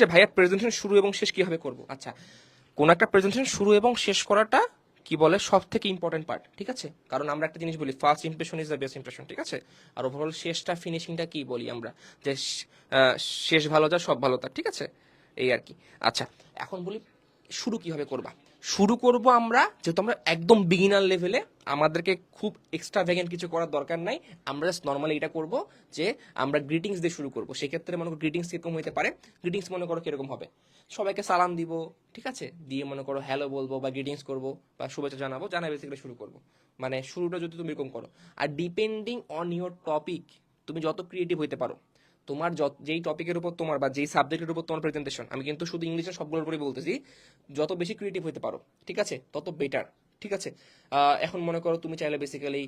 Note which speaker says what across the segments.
Speaker 1: যে ভাইয়া প্রেজেন্টেশন শুরু এবং শেষ কীভাবে করব? আচ্ছা কোন একটা প্রেজেন্টেশন শুরু এবং শেষ করাটা কি বলে সব থেকে ইম্পর্টেন্ট পার্ট ঠিক আছে? কারণ আমরা একটা জিনিস বলি first impression is the best impression ঠিক আছে? আর ওভারঅল শেষটা ফিনিশিংটা কি বলি আমরা? যে শেষ ভালো যা, সব ভালো তা ঠিক আছে? এই আর কি। আচ্ছা এখন বলি শুরু কীভাবে করবা? শুরু করব আমরা, যেহেতু আমরা একদম বিগিনার লেভেলে আমাদেরকে খুব এক্সট্রা ভ্যাগেন্ট কিছু করার দরকার নাই। আমরা জাস্ট নর্মালি এটা করব যে আমরা গ্রিটিংস দিয়ে শুরু করব। সেক্ষেত্রে মনে করো গ্রিটিংস কীরকম হতে পারে? গ্রিটিংস মনে করো কীরকম হবে? সবাইকে সালাম দিব, ঠিক আছে? দিয়ে মনে করো হ্যালো বলব বা গ্রিটিংস করব বা শুভেচ্ছা জানাব জানা বেসিক্যালি শুরু করব। মানে শুরুটা যদি তুমি এরকম করো। আর ডিপেন্ডিং অন ইয়োর টপিক তুমি যত ক্রিয়েটিভ হইতে পারো, তোমার যত, যেই টপিকের উপর তোমার বা যেই সাবজেক্টের উপর তোমার প্রেজেন্টেশন আমি কিন্তু শুধু ইংলিশের সবগুলোর উপরেই বলতেছি, যত বেশি ক্রিয়েটিভ হতে পারো, ঠিক আছে? তত বেটার ঠিক আছে? এখন মনে করো তুমি চাইলে বেসিক্যালি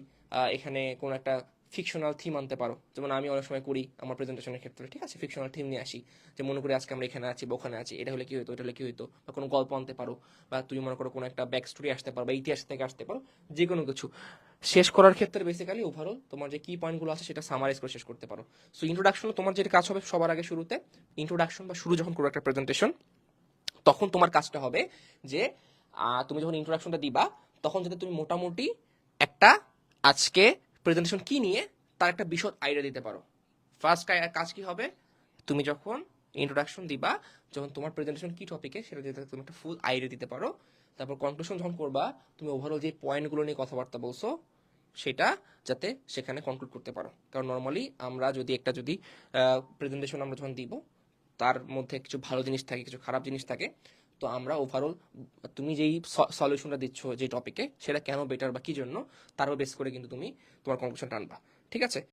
Speaker 1: এখানে কোনো একটা ফিকশনাল থিম আনতে পারো। যেমন আমি অনেক সময় করি আমার প্রেজেন্টেশনের ক্ষেত্রে, ঠিক আছে? ফিকশনাল থিম নিয়ে আসি। যে মনে করি আজকে আমরা এখানে আছি বা ওখানে আছি, এটা হলে কি হতো এটা হলে কি হতো বা কোনো গল্প আনতে পারো, বা তুমি মনে করো কোনো একটা ব্যাক স্টোরি আসতে পারো, বা ইতিহাস থেকে আসতে পারো যে কোনো কিছু। শেষ করার ক্ষেত্রে বেসিক্যালি ওভারঅল তোমার যে কি পয়েন্টগুলো আছে সেটা সামারাইজ করে শেষ করতে পারো। সো ইন্ট্রোডাকশন তোমার যেটা কাজ হবে সবার আগে শুরুতে ইন্ট্রোডাকশন বা শুরু যখন করো একটা প্রেজেন্টেশন তখন তোমার কাজটা হবে যে তুমি যখন ইন্ট্রোডাকশনটা দিবা, তখন যাতে তুমি মোটামুটি একটা আজকে প্রেজেন্টেশন কি নিয়ে তার একটা বিশদ আইডিয়া দিতে পারো। ফার্স্ট কাজ কি হবে? তুমি যখন ইন্ট্রোডাকশন দিবা, যখন তোমার প্রেজেন্টেশন কি টপিকে সেটা যাতে তুমি একটা ফুল আইডিয়া দিতে পারো। তারপর কনক্লুশন যখন করবা, তুমি ওভারঅল যে পয়েন্টগুলো নিয়ে কথাবার্তা বলছো, সেটা যাতে সেখানে কনক্লুড করতে পারো। কারণ নর্মালি আমরা যদি একটা যদি প্রেজেন্টেশন আমরা যখন দিব, তার মধ্যে কিছু ভালো জিনিস থাকে, কিছু খারাপ জিনিস থাকে তো আমরা ওভারঅল তুমি যেই সলিউশনটা দিচ্ছ যে টপিকে সেটা কেন বেটার বা কি জন্য, তারও বেস করে কিন্তু তুমি তোমার কনক্লুশন টানবা ঠিক আছে?